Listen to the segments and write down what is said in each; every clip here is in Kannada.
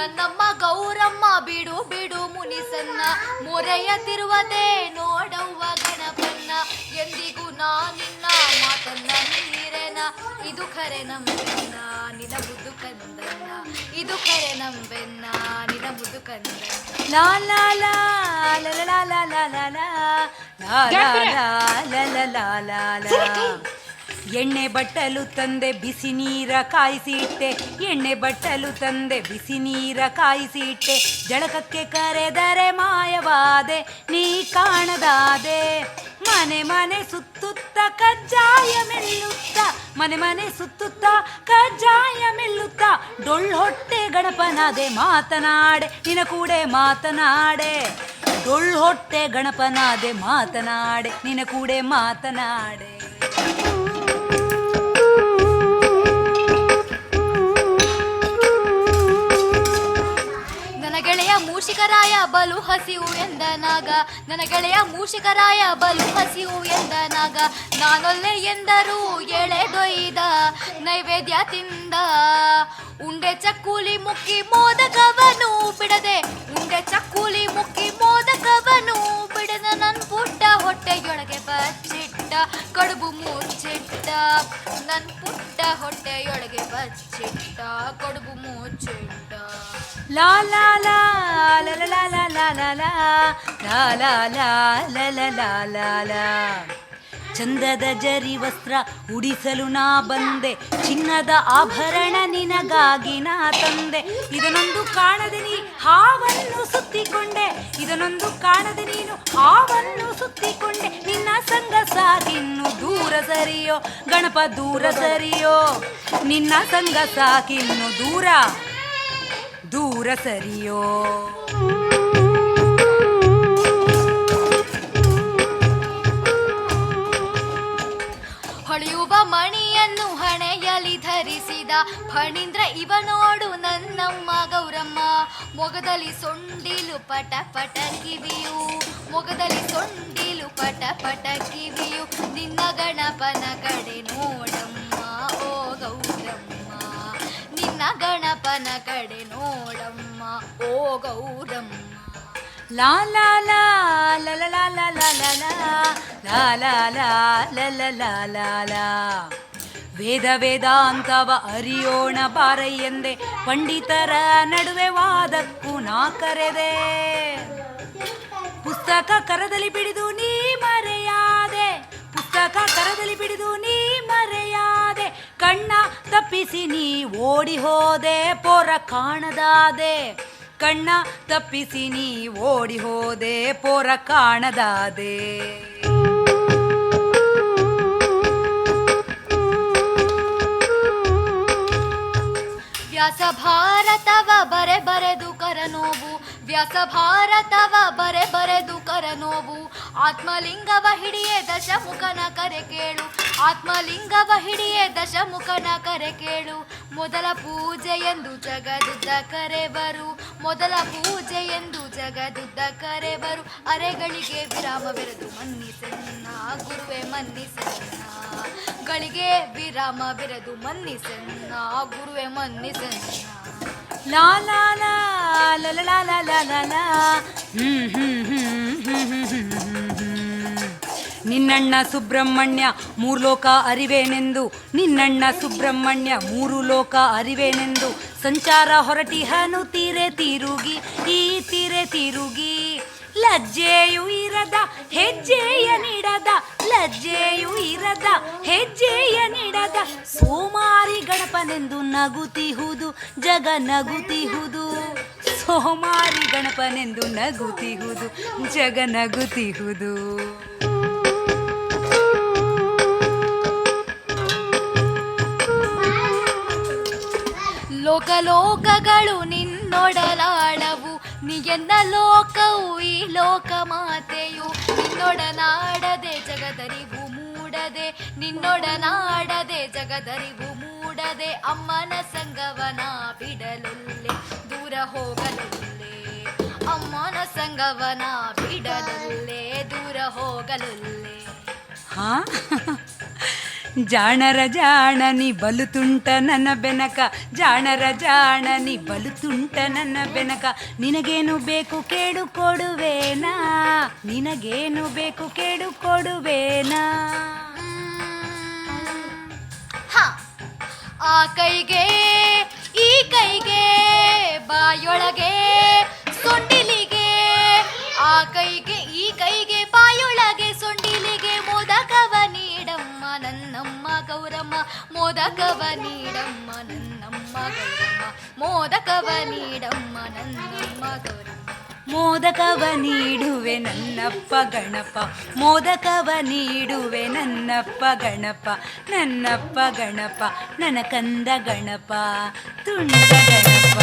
ನನ್ನಮ್ಮ ಗೌರಮ್ಮ ಬಿಡು ಬಿಡು ಮುನಿಸನ್ನ ಮೊರೆಯ ನೋಡುವ ನೋಡವ್ವ ಗಣಪನ್ನ ಎಂದಿಗೂ ನಾನಿನ್ನ ಮಾತನ್ನ ನೀರೆನ ಇದು ಖರೆ ನಂಬೆನ್ನ ನಿನ ಮುದ್ದು ಕಂದನ್ನ ಇದು ಖರೆ ನಂಬೆನ್ನ ನಿನ ಮುದ್ದು ಕಂದನ್ನ ಲಾ ಲಾ ಲಾ ಲಾ ಲಾ ಲಾ ಎಣ್ಣೆ ಬಟ್ಟಲು ತಂದೆ ಬಿಸಿ ನೀರ ಕಾಯಿಸಿ ಇಟ್ಟೆ ಎಣ್ಣೆ ಬಟ್ಟಲು ತಂದೆ ಬಿಸಿ ನೀರ ಕಾಯಿಸಿ ಇಟ್ಟೆ ಜಳಕಕ್ಕೆ ಕರೆದರೆ ಮಾಯವಾದೆ, ನೀ ಕಾಣದಾದೆ. ಮನೆ ಮನೆ ಸುತ್ತುತ್ತ ಕಜ್ಜಾಯ ಮೆಲ್ಲುತ್ತ, ಮನೆ ಮನೆ ಸುತ್ತುತ್ತ ಕಜ್ಜಾಯ ಮೆಲ್ಲುತ್ತ. ಡೊಳ್ಳು ಹೊಟ್ಟೆ ಗಣಪನಾದೆ ಮಾತನಾಡೆ ನಿನ ಕೂಡೆ ಮಾತನಾಡೆ. ಡೊಳ್ಳು ಹೊಟ್ಟೆ ಗಣಪನಾದೆ ಮಾತನಾಡೆ ನಿನ ಕೂಡೆ ಮಾತನಾಡೆ. ಬಲು ಹಸಿವು ಎಂದ ನಾಗ. ನನ್ನ ಗೆಳೆಯ ಮೂಷಿಕರಾಯ ಬಲು ಹಸಿವು ಎಂದ ನಾಗ. ನಾನೊಲ್ಲೆ ಎಂದರು ಎಳೆದೊಯ್ದ ನೈವೇದ್ಯ ತಿಂದ. ಉಂಡೆ ಚಕ್ಕೂಲಿ ಮುಕ್ಕಿ ಮೋದಕವನು ಬಿಡದೆ, ಉಂಡೆ ಚಕ್ಕೂಲಿ ಮುಕ್ಕಿ ಮೋದಕವನು ಬಿಡದ ನನ್ನ ಪುಟ್ಟ ಹೊಟ್ಟೆಯೊಳಗೆ ಬಚ್ಚಿಟ್ಟ, ಕಡುಬು ಮುಚ್ಚಿಟ್ಟ. ನನ್ನ ಪುಟ್ಟ ಹೊಟ್ಟೆಯೊಳಗೆ ಬಚ್ಚಿಟ್ಟ, ಕಡುಬು ಮುಚ್ಚಿಟ್ಟ. La la la la la la la la la la la la la la la ಲಾ ಚಂದದ ಜರಿ ವಸ್ತ್ರ ಉಡಿಸಲು ನಾ ಬಂದೆ ಚಿನ್ನದ ಆಭರಣ ನಿನಗಾಗಿ ನಾ ತಂದೆ ಇದನೊಂದು ಕಾಣದೆ ನೀ ಹಾವನ್ನು ಸುತ್ತಿಕೊಂಡೆ ಇದನೊಂದು ಕಾಣದೆ ನೀನು ಹಾವನ್ನು ಸುತ್ತಿಕೊಂಡೆ ನಿನ್ನ ಸಂಗ ಸಾಕಿನ್ನು ದೂರ ಸರಿಯೋ ಗಣಪ ದೂರ ಸರಿಯೋ ನಿನ್ನ ಸಂಗ ಸಾಕಿನ್ನು ದೂರ ದೂರ ಸರಿಯೋ. ಹೊಳೆಯುವ ಮಣಿಯನ್ನು ಹಣೆಯಲ್ಲಿ ಧರಿಸಿದ ಫಣೀಂದ್ರ ಇವ ನೋಡು ನನ್ನಮ್ಮ ಗೌರಮ್ಮ. ಮೊಗದಲ್ಲಿ ಸೊಂಡಿಲು ಪಟ ಪಟ ಕಿವಿಯು ಮೊಗದಲ್ಲಿ ಸೊಂಡಿಲು ಪಟ ಪಟ ಕಿವಿಯು ನಿನ್ನ ಗಣಪನ ಕಡೆ ನೋಡಮ್ಮ. ಗಣಪನ ಕಡೆ ನೋಡಮ್ಮ ಓ ಗೌರಮ್ಮ ಲಾ ಲಾ ಲಾ ಲಲ ಲಾ ಲಾ ಲಾ ಲಾ ಲಾ ಲಾ ಲಲ ಲಾ ಲಾ ಲಾ ವೇದ ವೇದಾಂತವ ಅರಿಯೋಣ ಪಾರಯ್ಯಂದೆ ಪಂಡಿತರ ನಡುವೆ ವಾದಕ್ಕೂ ನಾ ಕರೆದೆ ಪುಸ್ತಕ ಕರದಲ್ಲಿ ಬಿಡಿದು ನೀ ಮರೆಯಾದೆ ಪುಸ್ತಕ ಕರದಲ್ಲಿ ಬಿಡಿದು ನೀ ಮರೆಯಾದೆ ಕಣ್ಣ ತಪ್ಪಿಸಿ ನೀ ಓಡಿ ಹೋದೆ, ಪೋರ ಕಾಣದಾದೆ. ಕಣ್ಣ ತಪ್ಪಿಸಿ ನೀ ಓಡಿ ಹೋದೆ, ಪೋರ ಕಾಣದಾದೆ. ವ್ಯಾಸ ಭಾರತವ ಬರೆ ಬರೆದು ಕರನೋವು ವ್ಯಾಸ ಭಾರತವ ಬರೆ ಬರೆದು ಕರನೋವು ಆತ್ಮಲಿಂಗವ ಹಿಡಿಯೇ ದಶಮುಖನ ಕರೆ ಕೇಳು ಆತ್ಮಲಿಂಗವ ಹಿಡಿಯೇ ದಶಮುಖನ ಕರೆ ಕೇಳು. ಮೊದಲ ಪೂಜೆ ಎಂದು ಜಗದುದ್ದ ಕರೆವರು ಮೊದಲ ಪೂಜೆ ಎಂದು ಜಗದುದ್ದ ಕರೆವರು ಅರೆಗಳಿಗೆ ವಿರಾಮವೆರೆದು ಮನ್ನಿಸನ್ನ ಗುರುವೆ ಮನ್ನಿಸನ್ನ ಗಳಿಗೆ ವಿರಾಮ ಬೆರೆದು ಮನ್ನಿಸನ್ನ ಗುರುವೆ ಮನ್ನಿಸನ್ನ ಲಾ ಲಾ ಲಾ ಲಾ ಲಾ ಲಾ ಹ್ಮ್. ನಿನ್ನಣ್ಣ ಸುಬ್ರಹ್ಮಣ್ಯ, ಮೂರು ಲೋಕ ಅರಿವೇನೆಂದು. ನಿನ್ನಣ್ಣ ಸುಬ್ರಹ್ಮಣ್ಯ, ಮೂರು ಲೋಕ ಅರಿವೇನೆಂದು. ಸಂಚಾರ ಹೊರಟಿಹನು ತೀರೆ ತಿರುಗಿ, ಈ ತೀರೆ ತಿರುಗಿ. ಲಜ್ಜೆಯು ಇರದ, ಹೆಜ್ಜೆಯ ನೀಡದ. ಲಜ್ಜೆಯು ಇರದ, ಹೆಜ್ಜೆಯ ನೀಡದ. ಸೋಮಾರಿ ಗಣಪನೆಂದು ನಗುತಿಹುದು, ಜಗ ನಗುತಿಹುದು. ಸೋಮಾರಿ ಗಣಪನೆಂದು ನಗುತಿಹುದು, ಜಗ ನಗುತಿಹುದು. ಲೋಕಗಳು ನಿನ್ನೊಡಲಾಳವು ನಿಯನ್ನ ಲೋಕವು, ಈ ಲೋಕ ಮಾತೆಯು. ನಿನ್ನೊಡನಾಡದೆ ಜಗದರಿವು ಮೂಡದೆ ನಿನ್ನೊಡನಾಡದೆ ಜಗದರಿವು ಮೂಡದೆ, ಅಮ್ಮನ ಸಂಗವನ ಬಿಡಲೊಲ್ಲೆ, ದೂರ ಹೋಗಲೊಲ್ಲೆ. ಅಮ್ಮನ ಸಂಗವನ ಬಿಡಲೊಲ್ಲೆ, ದೂರ ಹೋಗಲೊಲ್ಲೆ. ಹಾ? ಜಾಣರ ಜಾಣನಿ ಬಲುತುಂಟ ನನ್ನ ಬೆನಕ. ಜಾಣರ ಜಾಣನಿ ಬಲುತುಂಟ ನನ್ನ ಬೆನಕ. ನಿನಗೇನು ಬೇಕು ಕೇಳು ಕೊಡುವೇನಾ? ನಿನಗೇನು ಬೇಕು ಕೇಳು ಕೊಡುವೇನಾ? ಆ ಕೈಗೆ, ಈ ಕೈಗೆ ಬಾಯೊಳಗೆ ಮೋದಕವ ನೀಡಮ್ಮ ನನ್ನಮ್ಮ ಗೌರಮ್ಮ. ಮೋದಕವ ನೀಡಮ್ಮ ನನ್ನಮ್ಮ ಗೌರಮ್ಮ. ಮೋದಕವ ನೀಡುವೆ ನನ್ನಪ್ಪ ಗಣಪ. ಮೋದಕವ ನೀಡುವೆ ನನ್ನಪ್ಪ ಗಣಪ. ನನ್ನಪ್ಪ ಗಣಪ. ನನ್ನ ಕಂದ ಗಣಪ. ತುಂಡ ಗಣಪ.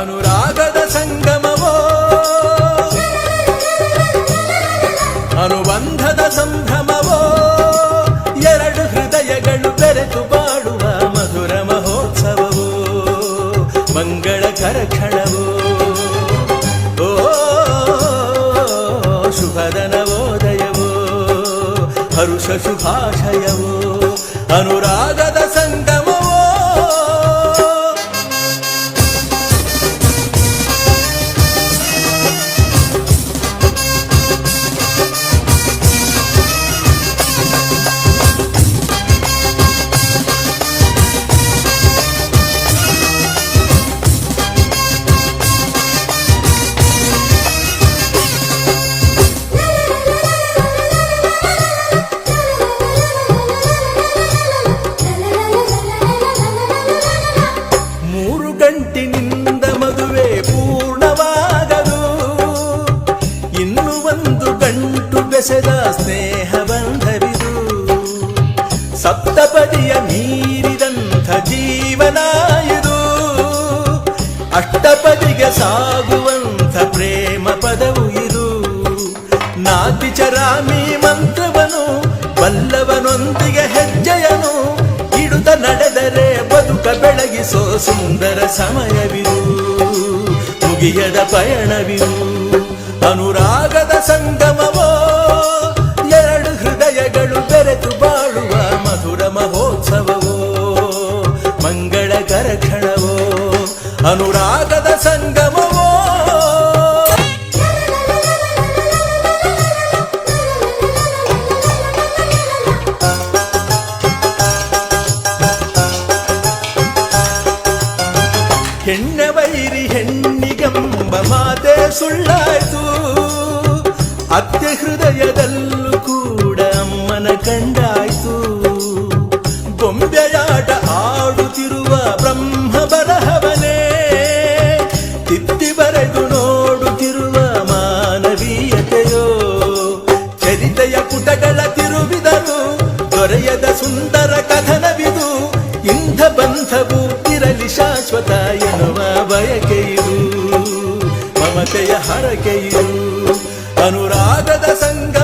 ಅನುರಾಗದ ಸಂಗಮವೋ ಅನುಬಂಧದ ಸಂಭ್ರಮವೋ ಎರಡು ಹೃದಯಗಳು ಬೆರೆತು ಬಾಳುವ ಮಧುರ ಮಹೋತ್ಸವವೋ. ಮಂಗಳಕರ ಕ್ಷಣವೋ ಓ ಶುಭದ ನವೋದಯವೋ ಹರುಷ ಶುಭಾಶಯವೋ. ಅನುರಾಗದ ಸಾಗುವಂಥ ಪ್ರೇಮ ಪದವು ಇದು. ನಾತಿಚರಾಮಿ ಮಂತ್ರವನು, ಬಲ್ಲವನೊಂದಿಗೆ ಹೆಜ್ಜೆಯನು. ಇಡುತ್ತ ನಡೆದರೆ ಬದುಕ ಬೆಳಗಿಸೋ ಸುಂದರ ಸಮಯವಿರು ಮುಗಿಯದ ಪಯಣವಿರು ಅನುರಾಗದ ಸಂಗಮವೋ, ಎರಡು ಹೃದಯಗಳು ಬೆರೆತು ಬಾಳುವ ಮಧುರ ಮಹೋತ್ಸವವೋ ಮಂಗಳಕರ ಕ್ಷಣವೋ ಅನುರಾಗದ ಸಂಗಮವೋ ಹೆಣ್ಣ ಬೈರಿ ಹೆಣ್ಣಿಗಂಬ ಮಾತೆ ಸುಳ್ಳಾಯ್ತು ಅತ್ತೆ ಹೃದಯದಲ್ಲೂ ಕೂಡ ಅಮ್ಮನ ಕಂಡಾಯ್ತು ಹರಕೆಯು ಅನುರಾಗದ ಸಂಗಮವೋ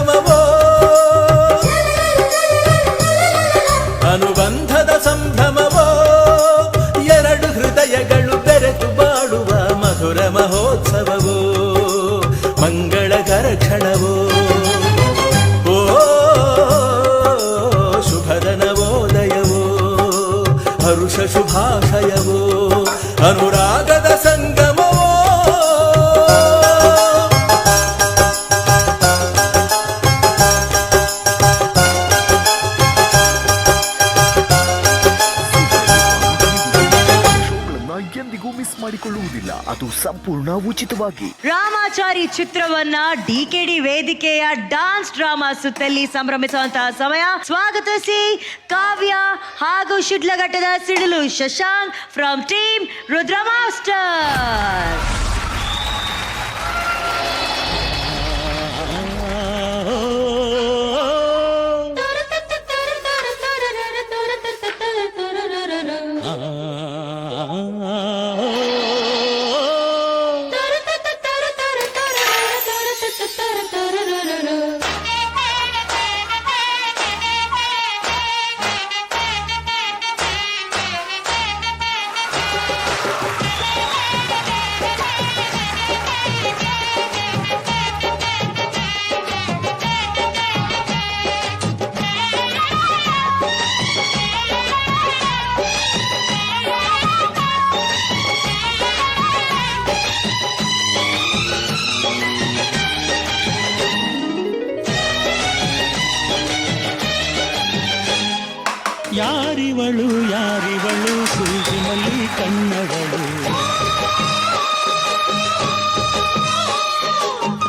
ಸಂಪೂರ್ಣ ಉಚಿತವಾಗಿ. ರಾಮಾಚಾರಿ ಚಿತ್ರವನ್ನ ಡಿಕೆಡಿ ವೇದಿಕೆಯ ಡಾನ್ಸ್ ಡ್ರಾಮಾ ಸುತ್ತಲ್ಲಿ ಸಂಭ್ರಮಿಸುವಂತಹ ಸಮಯ. ಸ್ವಾಗತಿಸಿ ಕಾವ್ಯ ಹಾಗೂ ಶಿಡ್ಲಘಟ್ಟದ ಸಿಡಿಲು ಶಶಾಂಕ್ ಫ್ರಮ್ ಟೀಮ್ ರುದ್ರ ಯಾರಿವಳು ಯಾರಿವಳು ಸೂಜಿನಲ್ಲಿ ಕಣ್ಣವಳು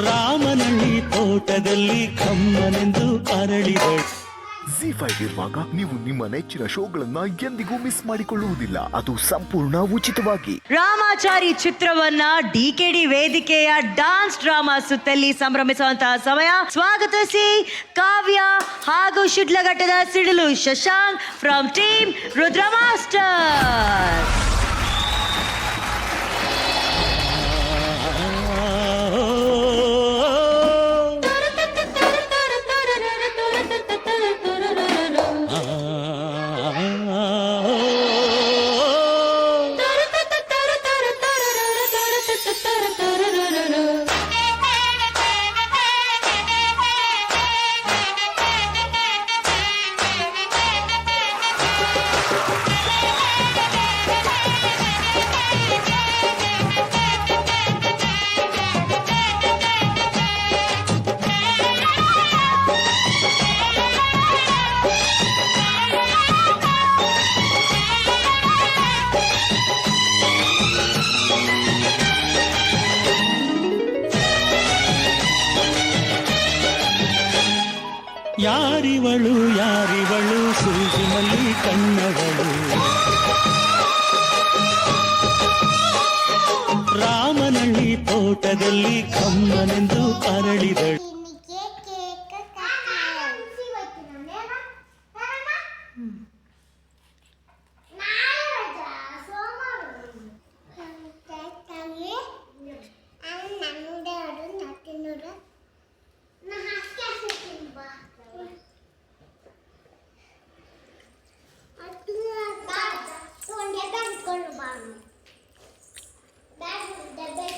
ರಾಮನಳ್ಳಿ ತೋಟದಲ್ಲಿ ಕಮ್ಮನೆಂದು ಅರಳಿದಳು. ಇರುವಾಗ ನೀವು ನಿಮ್ಮ ನೆಚ್ಚಿನ ಶೋಗಳನ್ನ ಎಂದಿಗೂ ಮಿಸ್ ಮಾಡಿಕೊಳ್ಳುವುದಿಲ್ಲ. ಅದು ಸಂಪೂರ್ಣ ಉಚಿತವಾಗಿ. ರಾಮಾಚಾರಿ ಚಿತ್ರವನ್ನ ಡಿಕೆಡಿ ವೇದಿಕೆಯ ಡಾನ್ಸ್ ಡ್ರಾಮಾ ಸುತ್ತಲ್ಲಿ ಸಂಭ್ರಮಿಸುವಂತಹ ಸಮಯ ಸ್ವಾಗತಿಸಿ ಕಾವ್ಯ ಹಾಗೂ ಶಿಡ್ಲಘಟ್ಟದ ಸಿಡಿಲು ಶಶಾಂಕ್ ಫ್ರಮ್ ಟೀಮ್ ರುದ್ರ ಯಾರಿವಳು ಯಾರಿವಳು ಸೂಜಿನಲ್ಲಿ ಕಣ್ಣವಳು. ರಾಮನಳ್ಳಿ ತೋಟದಲ್ಲಿ ಕಮ್ಮನೆಂದು ಅರಳಿದಳು. Qurbaan that that